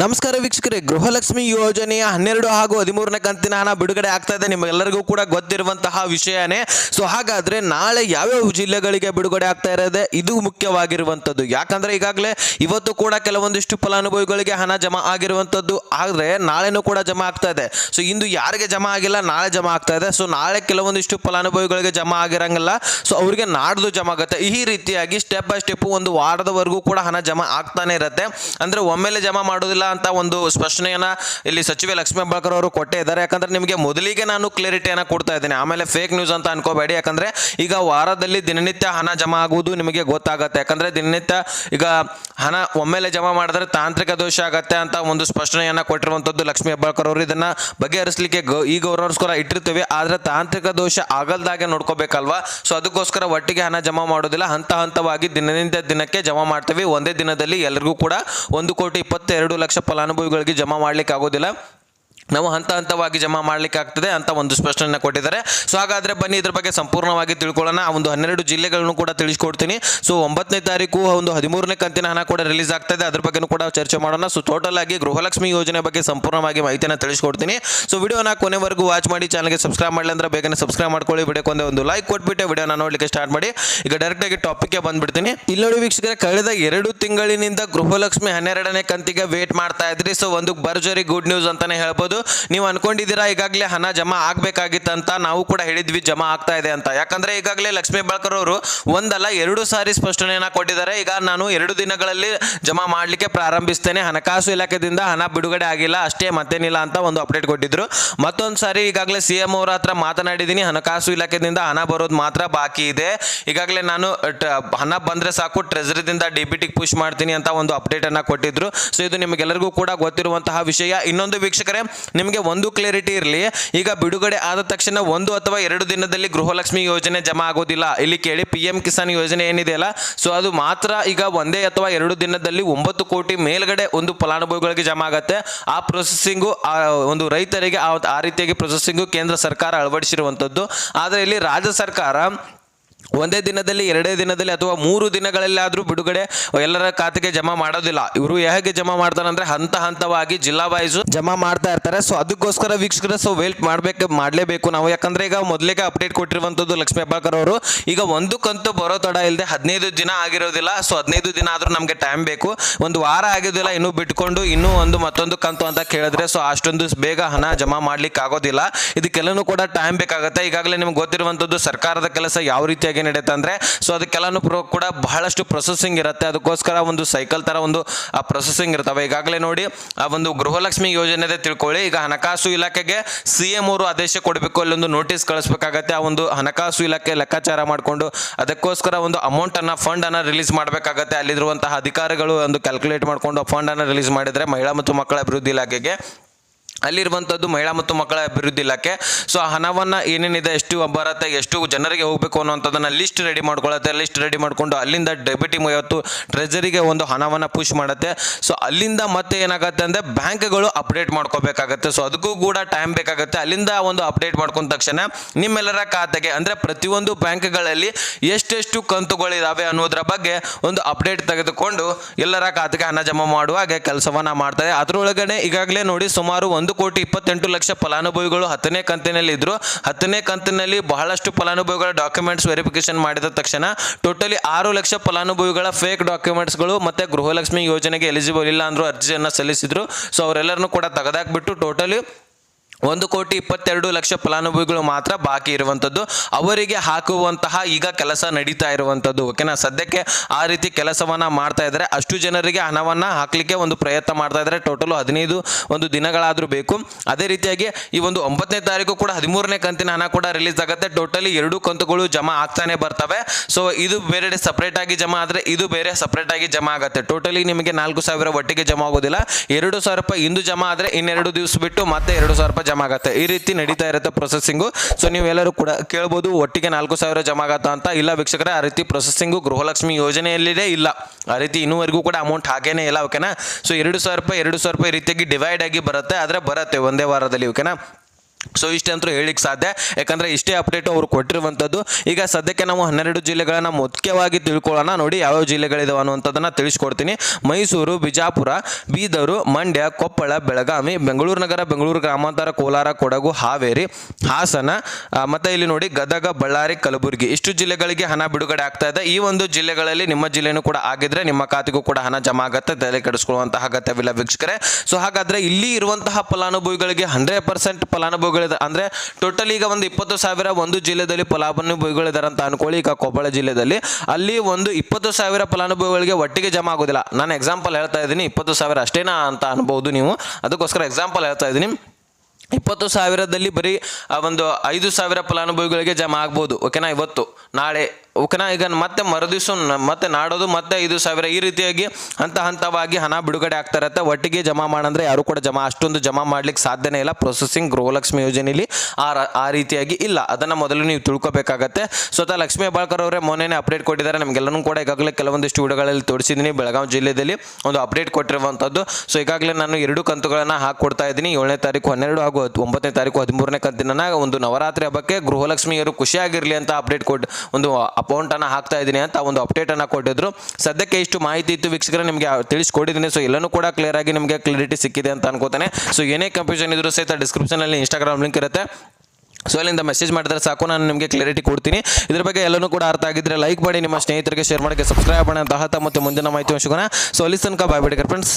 ನಮಸ್ಕಾರ ವೀಕ್ಷಕರೇ, ಗೃಹಲಕ್ಷ್ಮಿ ಯೋಜನೆಯ ಹನ್ನೆರಡು ಹಾಗೂ ಹದಿಮೂರನೇ ಕಂತಿನ ಹಣ ಬಿಡುಗಡೆ ಆಗ್ತಾ ಇದೆ, ನಿಮಗೆಲ್ಲರಿಗೂ ಕೂಡ ಗೊತ್ತಿರುವಂತಹ ವಿಷಯನೇ. ಸೊ ಹಾಗಾದ್ರೆ ನಾಳೆ ಯಾವ್ಯಾವ ಜಿಲ್ಲೆಗಳಿಗೆ ಬಿಡುಗಡೆ ಆಗ್ತಾ ಇರೋದೆ, ಇದು ಮುಖ್ಯವಾಗಿರುವಂಥದ್ದು. ಯಾಕಂದ್ರೆ ಈಗಾಗಲೇ ಇವತ್ತು ಕೂಡ ಕೆಲವೊಂದಿಷ್ಟು ಫಲಾನುಭವಿಗಳಿಗೆ ಹಣ ಜಮಾ ಆಗಿರುವಂಥದ್ದು, ಆದರೆ ನಾಳೆನೂ ಕೂಡ ಜಮಾ ಆಗ್ತಾ ಇದೆ. ಸೊ ಇಂದು ಯಾರಿಗೆ ಜಮಾ ಆಗಿಲ್ಲ, ನಾಳೆ ಜಮಾ ಆಗ್ತಾ ಇದೆ. ಸೊ ನಾಳೆ ಕೆಲವೊಂದಿಷ್ಟು ಫಲಾನುಭವಿಗಳಿಗೆ ಜಮಾ ಆಗಿರಂಗಿಲ್ಲ. ಸೊ ಅವರಿಗೆ ನಾಡ್ದು ಜಮಾ ಆಗುತ್ತೆ. ಈ ರೀತಿಯಾಗಿ ಸ್ಟೆಪ್ ಬೈ ಸ್ಟೆಪ್ ಒಂದು ವಾರದವರೆಗೂ ಕೂಡ ಹಣ ಜಮಾ ಆಗ್ತಾನೆ ಇರುತ್ತೆ. ಅಂದ್ರೆ ಒಮ್ಮೆಲೆ ಜಮಾ ಮಾಡೋದಿಲ್ಲ ಅಂತ ಒಂದು ಸ್ಪಷ್ಟನೆಯನ್ನ ಇಲ್ಲಿ ಸಚಿವೆ ಲಕ್ಷ್ಮೀ ಹೆಬ್ಬಾಳ್ಕರ್ ಅವರು ಕೊಟ್ಟೇ ಇದ್ದಾರೆ. ಯಾಕಂದ್ರೆ ನಿಮಗೆ ಮೊದಲಿಗೆ ನಾನು ಕ್ಲಿಯರಿಟಿಯನ್ನು ಕೊಡ್ತಾ ಇದ್ದೀನಿ. ಆಮೇಲೆ ಫೇಕ್ ನ್ಯೂಸ್ ಅಂತ ಅನ್ಕೋಬೇಡಿ. ಯಾಕಂದ್ರೆ ಈಗ ವಾರದಲ್ಲಿ ದಿನನಿತ್ಯ ಹಣ ಜಮಾ ಆಗುವುದು ನಿಮಗೆ ಗೊತ್ತಾಗುತ್ತೆ. ಯಾಕಂದ್ರೆ ದಿನನಿತ್ಯ ಈಗ ಹಣ ಒಮ್ಮೆಲೆ ಜಮಾ ಮಾಡಿದ್ರೆ ತಾಂತ್ರಿಕ ದೋಷ ಆಗತ್ತೆ ಅಂತ ಒಂದು ಸ್ಪಷ್ಟನೆಯನ್ನ ಕೊಟ್ಟಿರುವಂತದ್ದು ಲಕ್ಷ್ಮೀ ಹೆಬ್ಬಾಳ್ಕರ್ ಅವರು. ಇದನ್ನ ಬಗೆಹರಿಸಲಿಕ್ಕೆ ಈ ಗೌರವಸ್ಕರ ಇಟ್ಟಿರ್ತೇವೆ. ಆದ್ರೆ ತಾಂತ್ರಿಕ ದೋಷ ಆಗಲ್ದಾಗೆ ನೋಡ್ಕೋಬೇಕಲ್ವಾ? ಸೊ ಅದಕ್ಕೋಸ್ಕರ ಒಟ್ಟಿಗೆ ಹಣ ಜಮಾ ಮಾಡೋದಿಲ್ಲ. ಹಂತ ಹಂತವಾಗಿ ದಿನದಿಂದ ದಿನಕ್ಕೆ ಜಮಾ ಮಾಡ್ತೀವಿ. ಒಂದೇ ದಿನದಲ್ಲಿ ಎಲ್ರಿಗೂ ಕೂಡ ಒಂದು ಕೋಟಿ ಇಪ್ಪತ್ತೆರಡು ಲಕ್ಷ ಫಲಾನುಭವಿಗಳಿಗೆ ಜಮಾ ಮಾಡ್ಲಿಕ್ಕೆ ಆಗೋದಿಲ್ಲ ನಾವು ಹಂತ ಹಂತವಾಗಿ ಜಮಾ ಮಾಡಲಿಕ್ಕೆ ಆಗ್ತದೆ ಅಂತ ಒಂದು ಸ್ಪಷ್ಟನೆ ಕೊಟ್ಟಿದ್ದಾರೆ. ಸೊ ಹಾಗಾದ್ರೆ ಬನ್ನಿ ಇದ್ರ ಬಗ್ಗೆ ಸಂಪೂರ್ಣವಾಗಿ ತಿಳ್ಕೊಳ್ಳೋಣ. ಆ ಒಂದು ಹನ್ನೆರಡು ಜಿಲ್ಲೆಗಳನ್ನು ಕೂಡ ತಿಳಿಸ್ಕೊಡ್ತೀನಿ. ಸೊ ಒಂಬತ್ತನೇ ತಾರೀಕು ಒಂದು ಹದಿಮೂರನೇ ಕಂತಿನ ಹಣ ಕೂಡ ರಿಲೀಸ್ ಆಗ್ತದೆ. ಅದ್ರ ಬಗ್ಗೆನೂ ಕೂಡ ಚರ್ಚೆ ಮಾಡೋಣ. ಸೊ ಟೋಟಲ್ ಆಗಿ ಗೃಹಲಕ್ಷ್ಮಿ ಯೋಜನೆ ಬಗ್ಗೆ ಸಂಪೂರ್ಣವಾಗಿ ಮಾಹಿತಿಯನ್ನು ತಿಳಿಸ್ಕೊಡ್ತೀನಿ. ಸೊ ವಿಡಿಯೋನ ಕೊನೆವರೆಗೂ ವಾಚ್ ಮಾಡಿ ಚಾನಲ್ಗೆ ಸಬ್ಸ್ಕ್ರೈಬ್ ಮಾಡಲಿ ಅಂದ್ರೆ ಬೇಗನೆ ಸಬ್ಸ್ಕ್ರೈಬ್ ಮಾಡ್ಕೊಳ್ಳಿ. ವಿಡಿಯೋಕೊಂದೇ ಒಂದು ಲೈಕ್ ಕೊಟ್ಬಿಟ್ಟು ವಿಡಿಯೋನ ನೋಡಲಿಕ್ಕೆ ಸ್ಟಾರ್ಟ್ ಮಾಡಿ. ಈಗ ಡೈರೆಕ್ಟ್ ಆಗಿ ಟಾಪಿಕ್ಗೆ ಬಂದ್ಬಿಡ್ತೀನಿ. ಇಲ್ಲಿ ನೋಡಿ ವೀಕ್ಷಕರೇ, ಕಳೆದ ಎರಡು ತಿಂಗಳಿನಿಂದ ಗೃಹಲಕ್ಷ್ಮಿ ಹನ್ನೆರಡನೇ ಕಂತಿಗೆ ವೇಟ್ ಮಾಡ್ತಾ ಇದ್ರಿ. ಸೊ ಒಂದು ಭರ್ಜರಿ ಗುಡ್ ನ್ಯೂಸ್ ಅಂತಾನೆ ಹೇಳ್ಬೋದು. ನೀವು ಅನ್ಕೊಂಡಿದ್ದೀರಾ, ಈಗಾಗಲೇ ಹಣ ಜಮಾ ಅಂತ ನಾವು ಕೂಡ ಹೇಳಿದ್ವಿ, ಜಮಾ ಆಗ್ತಾ ಇದೆ ಅಂತ. ಯಾಕಂದ್ರೆ ಈಗಾಗಲೇ ಲಕ್ಷ್ಮೀ ಬಾಳ್ಕರ್ ಅವರು ಒಂದಲ್ಲ, ಎರಡು ಸಾರಿ ಸ್ಪಷ್ಟನೆಯನ್ನ ಕೊಟ್ಟಿದ್ದಾರೆ. ಈಗ ನಾನು ಎರಡು ದಿನಗಳಲ್ಲಿ ಜಮಾ ಮಾಡಲಿಕ್ಕೆ ಪ್ರಾರಂಭಿಸ್ತೇನೆ. ಹಣಕಾಸು ಇಲಾಖೆದಿಂದ ಹಣ ಬಿಡುಗಡೆ ಆಗಿಲ್ಲ, ಅಷ್ಟೇ ಮತ್ತೇನಿಲ್ಲ ಅಂತ ಒಂದು ಅಪ್ಡೇಟ್ ಕೊಟ್ಟಿದ್ರು. ಮತ್ತೊಂದು ಸಾರಿ ಈಗಾಗಲೇ ಸಿ ಎಂ ಅವರ ಹತ್ರ ಮಾತನಾಡಿದ್ದೀನಿ, ಹಣಕಾಸು ಇಲಾಖೆದಿಂದ ಹಣ ಬರೋದು ಮಾತ್ರ ಬಾಕಿ ಇದೆ. ಈಗಾಗಲೇ ನಾನು ಹಣ ಬಂದ್ರೆ ಸಾಕು ಟ್ರೆಜರಿದಿಂದ ಡಿ ಬಿ ಟಿಗೆ ಪುಷ್ ಮಾಡ್ತೀನಿ ಅಂತ ಒಂದು ಅಪ್ಡೇಟ್ ಅನ್ನ ಕೊಟ್ಟಿದ್ರು. ಸೊ ಇದು ನಿಮಗೆಲ್ಲರಿಗೂ ಕೂಡ ಗೊತ್ತಿರುವಂತಹ ವಿಷಯ. ಇನ್ನೊಂದು ವೀಕ್ಷಕರೇ ನಿಮಗೆ ಒಂದು ಕ್ಲಾರಿಟಿ ಇರಲಿ. ಈಗ ಬಿಡುಗಡೆ ಆದ ತಕ್ಷಣ ಒಂದು ಅಥವಾ ಎರಡು ದಿನದಲ್ಲಿ ಗೃಹಲಕ್ಷ್ಮಿ ಯೋಜನೆ ಜಮಾ ಆಗೋದಿಲ್ಲ. ಇಲ್ಲಿ ಕೇಳಿ ಪಿ ಎಂ ಕಿಸಾನ್ ಯೋಜನೆ ಏನಿದೆಯಲ್ಲ ಸೊ ಅದು ಮಾತ್ರ ಈಗ ಒಂದೇ ಅಥವಾ ಎರಡು ದಿನದಲ್ಲಿ ಒಂಬತ್ತು ಕೋಟಿ ಮೇಲ್ಗಡೆ ಒಂದು ಫಲಾನುಭವಿಗಳಿಗೆ ಜಮಾ ಆಗುತ್ತೆ. ಆ ಪ್ರೊಸೆಸಿಂಗು ಒಂದು ರೈತರಿಗೆ ಆ ಆ ರೀತಿಯಾಗಿ ಪ್ರೊಸೆಸಿಂಗು ಕೇಂದ್ರ ಸರ್ಕಾರ ಅಳವಡಿಸಿರುವಂಥದ್ದು. ಆದರೆ ಇಲ್ಲಿ ರಾಜ್ಯ ಸರ್ಕಾರ ಒಂದೇ ದಿನದಲ್ಲಿ, ಎರಡೇ ದಿನದಲ್ಲಿ ಅಥವಾ ಮೂರು ದಿನಗಳಲ್ಲಾದರೂ ಬಿಡುಗಡೆ ಎಲ್ಲರ ಖಾತೆಗೆ ಜಮಾ ಮಾಡೋದಿಲ್ಲ. ಇವರು ಹೇಗೆ ಜಮಾ ಮಾಡ್ತಾರೆ ಅಂದ್ರೆ ಹಂತ ಹಂತವಾಗಿ ಜಿಲ್ಲಾ ವೈಸು ಜಮಾ ಮಾಡ್ತಾ ಇರ್ತಾರೆ. ಸೊ ಅದಕ್ಕೋಸ್ಕರ ವೀಕ್ಷಕರ ಸೊ ವೇಟ್ ಮಾಡ್ಬೇಕು, ಮಾಡಲೇಬೇಕು ನಾವು. ಯಾಕಂದ್ರೆ ಈಗ ಮೊದಲಿಗೆ ಅಪ್ಡೇಟ್ ಕೊಟ್ಟಿರುವಂಥದ್ದು ಲಕ್ಷ್ಮೀ ಹೆಬ್ಬಾಳ್ಕರ್ ಅವರು. ಈಗ ಒಂದು ಕಂತು ಬರೋ ತಡ ಇಲ್ಲದೆ ಹದಿನೈದು ದಿನ ಆಗಿರೋದಿಲ್ಲ. ಸೊ ಹದಿನೈದು ದಿನ ಆದರೂ ನಮಗೆ ಟೈಮ್ ಬೇಕು. ಒಂದು ವಾರ ಆಗಿರೋದಿಲ್ಲ, ಇನ್ನೂ ಬಿಟ್ಕೊಂಡು, ಇನ್ನೂ ಒಂದು ಮತ್ತೊಂದು ಕಂತು ಅಂತ ಕೇಳಿದ್ರೆ ಸೊ ಅಷ್ಟೊಂದು ಬೇಗ ಹಣ ಜಮಾ ಮಾಡ್ಲಿಕ್ಕೆ ಆಗೋದಿಲ್ಲ ಇದಕ್ಕೆಲ್ಲನೂ ಕೂಡ ಟೈಮ್ ಬೇಕಾಗುತ್ತೆ. ಈಗಾಗಲೇ ನಿಮ್ಗೆ ಗೊತ್ತಿರುವಂಥದ್ದು ಸರ್ಕಾರದ ಕೆಲಸ ಯಾವ ರೀತಿಯಾಗಿ ನಡೆಯುತ್ತೆ ಅಂದ್ರೆ ಸೊ ಕೂಡ ಬಹಳಷ್ಟು ಪ್ರೊಸೆಸಿಂಗ್ ಇರುತ್ತೆ. ಅದಕ್ಕೋಸ್ಕರ ಒಂದು ಸೈಕಲ್ ತರ ಒಂದು, ಆ ಪ್ರೊಸೆಸಿಂಗ್ ಇರ್ತವೆ. ಈಗಾಗಲೇ ನೋಡಿ, ಆ, ಒಂದು ಗೃಹಲಕ್ಷ್ಮಿ ಯೋಜನೆ ತಿಳ್ಕೊಳ್ಳಿ. ಈಗ ಹಣಕಾಸು ಇಲಾಖೆಗೆ ಸಿ ಎಂ ಅವರು ಆದೇಶ ಕೊಡಬೇಕು. ಅಲ್ಲೊಂದು ನೋಟಿಸ್ ಕಳಿಸ್ಬೇಕಾಗತ್ತೆ. ಆ ಒಂದು ಹಣಕಾಸು ಇಲಾಖೆ ಲೆಕ್ಕಾಚಾರ ಮಾಡಿಕೊಂಡು ಅದಕ್ಕೋಸ್ಕರ ಒಂದು ಅಮೌಂಟ್ ಫಂಡನ್ನು ರಿಲೀಸ್ ಮಾಡಬೇಕಾಗತ್ತೆ. ಅಲ್ಲಿರುವಂತಹ ಅಧಿಕಾರಿಗಳು ಒಂದು ಕ್ಯಾಲ್ಕುಲೇಟ್ ಮಾಡಿಕೊಂಡು ಫಂಡ್ ಅನ್ನ ರಿಲೀಸ್ ಮಾಡಿದ್ರೆ ಮಹಿಳಾ ಮತ್ತು ಮಕ್ಕಳ ಅಭಿವೃದ್ಧಿ ಇಲಾಖೆಗೆ ಅಲ್ಲಿರುವಂಥದ್ದು ಮಹಿಳಾ ಮತ್ತು ಮಕ್ಕಳ ಅಭಿವೃದ್ಧಿ ಇಲಾಖೆ. ಸೊ ಆ ಹಣವನ್ನು ಏನೇನಿದೆ, ಎಷ್ಟು ಬರುತ್ತೆ ಎಷ್ಟು ಜನರಿಗೆ ಹೋಗಬೇಕು ಅನ್ನೋಂಥದ್ದನ್ನು ಲಿಸ್ಟ್ ರೆಡಿ ಮಾಡ್ಕೊಳತ್ತೆ ಲಿಸ್ಟ್ ರೆಡಿ ಮಾಡಿಕೊಂಡು ಅಲ್ಲಿಂದ ಡೆಬಿಟಿ ಇವತ್ತು ಟ್ರೆಜರಿಗೆ ಒಂದು ಹಣವನ್ನು ಪುಷ್ ಮಾಡುತ್ತೆ. ಸೊ ಅಲ್ಲಿಂದ ಮತ್ತೆ ಏನಾಗುತ್ತೆ ಅಂದರೆ ಬ್ಯಾಂಕ್ಗಳು ಅಪ್ಡೇಟ್ ಮಾಡ್ಕೋಬೇಕಾಗತ್ತೆ. ಸೊ ಅದಕ್ಕೂ ಕೂಡ ಟೈಮ್ ಬೇಕಾಗುತ್ತೆ. ಅಲ್ಲಿಂದ ಒಂದು ಅಪ್ಡೇಟ್ ಮಾಡ್ಕೊಂಡ ತಕ್ಷಣ ನಿಮ್ಮೆಲ್ಲರ ಖಾತೆಗೆ ಅಂದರೆ ಪ್ರತಿಯೊಂದು ಬ್ಯಾಂಕ್ಗಳಲ್ಲಿ ಎಷ್ಟೆಷ್ಟು ಕಂತುಗಳಿದ್ದಾವೆ ಅನ್ನೋದ್ರ ಬಗ್ಗೆ ಒಂದು ಅಪ್ಡೇಟ್ ತೆಗೆದುಕೊಂಡು ಎಲ್ಲರ ಖಾತೆಗೆ ಹಣ ಜಮಾ ಮಾಡುವಾಗೆ ಕೆಲಸವನ್ನು ಮಾಡ್ತಾರೆ. ಅದರೊಳಗಡೆ ಈಗಾಗಲೇ ನೋಡಿ ಸುಮಾರು ಒಂದು ಕೋಟಿ ಇಪ್ಪತ್ತೆಂಟು ಲಕ್ಷ ಫಲಾನುಭವಿಗಳು ಹತ್ತನೇ ಕಂತಿನಲ್ಲಿ ಇದ್ರು ಹತ್ತನೇ ಕಂತಿನಲ್ಲಿ ಬಹಳಷ್ಟು ಫಲಾನುಭವಿಗಳ ಡಾಕ್ಯುಮೆಂಟ್ಸ್ ವೆರಿಫಿಕೇಶನ್ ಮಾಡಿದ ತಕ್ಷಣ ಟೋಟಲಿ ಆರು ಲಕ್ಷ ಫಲಾನುಭವಿಗಳ ಫೇಕ್ ಡಾಕ್ಯುಮೆಂಟ್ಸ್ಗಳು ಮತ್ತೆ ಗೃಹಲಕ್ಷ್ಮಿ ಯೋಜನೆಗೆ ಎಲಿಜಿಬಲ್ ಇಲ್ಲ ಅಂದ್ರೂ ಅರ್ಜಿಯನ್ನು ಸಲ್ಲಿಸಿದ್ರು. ಸೊ ಅವರೆಲ್ಲರನ್ನು ಕೂಡ ತೆಗೆದಾಕ್ಬಿಟ್ಟು ಟೋಟಲಿ ಒಂದು ಕೋಟಿ ಇಪ್ಪತ್ತೆರಡು ಲಕ್ಷ ಫಲಾನುಭವಿಗಳು ಮಾತ್ರ ಬಾಕಿ ಇರುವಂಥದ್ದು ಅವರಿಗೆ ಹಾಕುವಂತಹ ಈಗ ಕೆಲಸ ನಡೀತಾ ಇರುವಂಥದ್ದು ಓಕೆನಾ? ಸದ್ಯಕ್ಕೆ ಆ ರೀತಿ ಕೆಲಸವನ್ನು ಮಾಡ್ತಾ ಇದ್ದಾರೆ. ಅಷ್ಟು ಜನರಿಗೆ ಹಣವನ್ನು ಹಾಕಲಿಕ್ಕೆ ಒಂದು ಪ್ರಯತ್ನ ಮಾಡ್ತಾ ಇದ್ದಾರೆ. ಟೋಟಲ್ ಹದಿನೈದು ಒಂದು ದಿನಗಳಾದರೂ ಬೇಕು. ಅದೇ ರೀತಿಯಾಗಿ ಈ ಒಂದು ಒಂಬತ್ತನೇ ತಾರೀಕು ಕೂಡ ಹದಿಮೂರನೇ ಕಂತಿನ ಹಣ ಕೂಡ ರಿಲೀಸ್ ಆಗುತ್ತೆ. ಟೋಟಲಿ ಎರಡು ಕಂತುಗಳು ಜಮಾ ಆಗ್ತಾನೆ ಬರ್ತವೆ. ಸೊ ಇದು ಬೇರೆ ಸಪ್ರೇಟ್ ಆಗಿ ಜಮಾ ಆದರೆ ಇದು ಬೇರೆ ಸಪ್ರೇಟ್ ಆಗಿ ಜಮಾ ಆಗುತ್ತೆ. ಟೋಟಲಿ ನಿಮಗೆ ನಾಲ್ಕು ಸಾವಿರ ಒಟ್ಟಿಗೆ ಜಮಾ ಆಗೋದಿಲ್ಲ. ಎರಡು ಸಾವಿರ ರೂಪಾಯಿ ಇಂದು ಜಮಾ ಆದರೆ ಇನ್ನೆರಡು ದಿವಸ ಬಿಟ್ಟು ಮತ್ತೆ ಎರಡು ಸಾವಿರ ರೂಪಾಯಿ ಜಮಾ ಆಗತ್ತೆ ಈ ರೀತಿ ನಡೀತಾ ಇರುತ್ತೆ ಪ್ರೊಸೆಸಿಂಗು ಸೊ ನೀವೆಲ್ಲರೂ ಕೂಡ ಕೇಳ್ಬೋದು, ಒಟ್ಟಿಗೆ ನಾಲ್ಕು ಸಾವಿರ ಜಮಾ ಆಗತ್ತ ಅಂತ. ಇಲ್ಲ ವೀಕ್ಷಕರೇ, ಆ ರೀತಿ ಪ್ರೊಸೆಸಿಂಗು ಗೃಹಲಕ್ಷ್ಮಿ ಯೋಜನೆಯಲ್ಲಿದೆ ಇಲ್ಲ. ಆ ರೀತಿ ಇನ್ನೂವರೆಗೂ ಕೂಡ ಅಮೌಂಟ್ ಹಾಗೇನೇ ಇಲ್ಲ ಓಕೆನಾ ಸೊ ಎರಡು ಸಾವಿರ ರೂಪಾಯಿ, ಎರಡು ಸಾವಿರ ರೂಪಾಯಿ ರೀತಿಯಾಗಿ ಡಿವೈಡ್ ಆಗಿ ಬರುತ್ತೆ. ಆದರೆ ಬರುತ್ತೆ ಒಂದೇ ವಾರದಲ್ಲಿ ಓಕೆನಾ ಸೊ ಇಷ್ಟಂತೂ ಹೇಳಿಕ್ಕೆ ಸಾಧ್ಯ. ಯಾಕಂದರೆ ಇಷ್ಟೇ ಅಪ್ಡೇಟ್ ಅವರು ಕೊಟ್ಟಿರುವಂಥದ್ದು. ಈಗ ಸದ್ಯಕ್ಕೆ ನಾವು ಹನ್ನೆರಡು ಜಿಲ್ಲೆಗಳನ್ನು ಮುಖ್ಯವಾಗಿ ತಿಳ್ಕೊಳ್ಳೋಣ. ನೋಡಿ ಯಾವ್ಯಾವ ಜಿಲ್ಲೆಗಳಿದಾವೆ ಅನ್ನುವಂಥದ್ದನ್ನು ತಿಳಿಸ್ಕೊಡ್ತೀನಿ. ಮೈಸೂರು, ಬಿಜಾಪುರ, ಬೀದರು, ಮಂಡ್ಯ, ಕೊಪ್ಪಳ, ಬೆಳಗಾವಿ, ಬೆಂಗಳೂರು ನಗರ, ಬೆಂಗಳೂರು ಗ್ರಾಮಾಂತರ, ಕೋಲಾರ, ಕೊಡಗು, ಹಾವೇರಿ, ಹಾಸನ ಮತ್ತು ಇಲ್ಲಿ ನೋಡಿ ಗದಗ, ಬಳ್ಳಾರಿ, ಕಲಬುರಗಿ. ಇಷ್ಟು ಜಿಲ್ಲೆಗಳಿಗೆ ಹಣ ಬಿಡುಗಡೆ ಆಗ್ತಾ ಇದೆ. ಈ ಒಂದು ಜಿಲ್ಲೆಗಳಲ್ಲಿ ನಿಮ್ಮ ಜಿಲ್ಲೆನೂ ಕೂಡ ಆಗಿದ್ರೆ ನಿಮ್ಮ ಖಾತೆಗೂ ಕೂಡ ಹಣ ಜಮಾ ಆಗುತ್ತೆ. ತಲೆ ಕೆಡಿಸ್ಕೊಳ್ಳುವಂತಹ ಅಗತ್ಯವಿಲ್ಲ ವೀಕ್ಷಕರೇ. ಸೊ ಹಾಗಾದ್ರೆ ಇಲ್ಲಿ ಇರುವಂತಹ ಫಲಾನುಭವಿಗಳಿಗೆ ಹಂಡ್ರೆಡ್ ಪರ್ಸೆಂಟ್ ಫಲಾನುಭವಿಗಳಿದೆ ಅಂದ್ರೆ ಟೋಟಲ್ ಈಗ ಒಂದು ಇಪ್ಪತ್ತು ಸಾವಿರ ಒಂದು ಜಿಲ್ಲೆಯಲ್ಲಿ ಫಲಾನುಭವಿಗಳಿದ್ದಾರೆ ಅಂತ ಅನ್ಕೊಳ್ಳಿ. ಈಗ ಕೊಪ್ಪಳ ಜಿಲ್ಲೆಯಲ್ಲಿ ಅಲ್ಲಿ ಒಂದು ಇಪ್ಪತ್ತು ಸಾವಿರ ಫಲಾನುಭವಿಗಳಿಗೆ ಒಟ್ಟಿಗೆ ಜಮಾ ಆಗೋದಿಲ್ಲ. ನಾನು ಎಕ್ಸಾಂಪಲ್ ಹೇಳ್ತಾ ಇದ್ದೀನಿ. ಇಪ್ಪತ್ತು ಸಾವಿರ ಅಷ್ಟೇನಾ ಅಂತ ಅನ್ಬೋದು ನೀವು. ಅದಕ್ಕೋಸ್ಕರ ಎಕ್ಸಾಂಪಲ್ ಹೇಳ್ತಾ ಇದ್ದೀನಿ. ಇಪ್ಪತ್ತು ಸಾವಿರದಲ್ಲಿ ಬರೀ ಒಂದು ಐದು ಸಾವಿರ ಫಲಾನುಭವಿಗಳಿಗೆ ಜಮಾ ಆಗ್ಬೋದು. ಓಕೆನಾ ಇವತ್ತು, ನಾಳೆ ಓಕೆನಾ, ಈಗ ಮತ್ತೆ ಮರುದಿವಸ ಮತ್ತೆ ನಾಡೋದು, ಮತ್ತೆ ಐದು ಸಾವಿರ ಈ ರೀತಿಯಾಗಿ ಹಂತ ಹಂತವಾಗಿ ಹಣ ಬಿಡುಗಡೆ ಆಗ್ತಾ ಇರುತ್ತೆ ಒಟ್ಟಿಗೆ ಜಮಾ ಮಾಡಂದ್ರೆ ಯಾರು ಕೂಡ ಜಮಾ, ಅಷ್ಟೊಂದು ಜಮಾ ಮಾಡ್ಲಿಕ್ಕೆ ಸಾಧ್ಯನೇ ಇಲ್ಲ. ಪ್ರೊಸೆಸಿಂಗ್ ಗೃಹಲಕ್ಷ್ಮಿ ಯೋಜನೆಯಲ್ಲಿ ಆ ಆ ರೀತಿಯಾಗಿ ಇಲ್ಲ. ಅದನ್ನು ಮೊದಲು ನೀವು ತಿಳ್ಕೊಬೇಕಾಗತ್ತೆ. ಸ್ವತಃ ಲಕ್ಷ್ಮೀ ಬಾಳ್ಕರ್ ಅವರೇ ಮೊನ್ನೆನೇ ಅಪ್ಡೇಟ್ ಕೊಟ್ಟಿದ್ದಾರೆ. ನಮಗೆಲ್ಲನೂ ಕೂಡ ಈಗಾಗಲೇ ಕೆಲವೊಂದಿಷ್ಟು ವಿಡಿಯೋಗಳಲ್ಲಿ ತೋರಿಸಿದ್ದೀನಿ. ಬೆಳಗಾವಿ ಜಿಲ್ಲೆಯಲ್ಲಿ ಒಂದು ಅಪ್ಡೇಟ್ ಕೊಟ್ಟಿರುವಂಥದ್ದು. ಸೊ, ಈಗಾಗಲೇ ನಾನು ಎರಡು ಕಂತುಗಳನ್ನು ಹಾಕೊಡ್ತಾ ಇದ್ದೀನಿ. ಏಳನೇ ತಾರೀಕು ಹನ್ನೆರಡು ಹಾಗೂ ಒಂಬತ್ತನೇ ತಾರೀಕು ಹದಿಮೂರನೇ ಕಂತಿನ ಒಂದು ನವರಾತ್ರಿ ಹಬ್ಬಕ್ಕೆ ಗೃಹಲಕ್ಷ್ಮಿಯರು ಖುಷಿಯಾಗಿರಲಿ ಅಂತ ಅಪ್ಡೇಟ್ ಕೊಟ್ಟು ಒಂದು ಅಮೌಂಟನ್ನು ಹಾಕ್ತಾ ಇದ್ದೀನಿ ಅಂತ ಒಂದು ಅಪ್ಡೇಟನ್ನು ಕೊಟ್ಟಿದ್ರು. ಸದ್ಯಕ್ಕೆ ಇಷ್ಟು ಮಾಹಿತಿ ಇತ್ತು ವೀಕ್ಷಕರೇ, ನಿಮಗೆ ತಿಳಿಸ್ಕೊಟ್ಟಿದ್ದೀನಿ. ಸೊ ಎಲ್ಲನೂ ಕೂಡ ಕ್ಲಿಯರ್ ಆಗಿ ನಿಮಗೆ ಕ್ಲಿಯರಿಟಿ ಸಿಕ್ಕಿದೆ ಅಂತ ಅನ್ಕೋತಾನೆ. ಸೊ ಏನೇ ಕನ್ಫ್ಯೂಷನ್ ಇದ್ರೂ ಸಹಿತ ಡಿಸ್ಕ್ರಿಪ್ಷನಲ್ಲಿ ಇನ್ಸ್ಟಾಗ್ರಾಮ್ ಲಿಂಕ್ ಇರುತ್ತೆ. ಸೊ ಅಲ್ಲಿಂದ ಮೆಸೇಜ್ ಮಾಡಿದ್ರೆ ಸಾಕು, ನಾನು ನಿಮಗೆ ಕ್ಲಾರಿಟಿ ಕೊಡ್ತೀನಿ. ಇದ್ರ ಬಗ್ಗೆ ಎಲ್ಲನೂ ಕೂಡ ಅರ್ಥ ಆಗಿದ್ರೆ ಲೈಕ್ ಮಾಡಿ, ನಿಮ್ಮ ಸ್ನೇಹಿತರಿಗೆ ಶೇರ್ ಮಾಡಿ ಸಬ್ಸ್ಕ್ರೈಬ್ ಮಾಡಿ ಅಂತ ಮತ್ತೆ ಮುಂದಿನ ಮಾಹಿತಿ ಸಿಗೋಣ ಸೊ ಅಲ್ಲಿ ತನಕ ಬಾಯ್ ಬಿಡಿ ಫ್ರೆಂಡ್ಸ್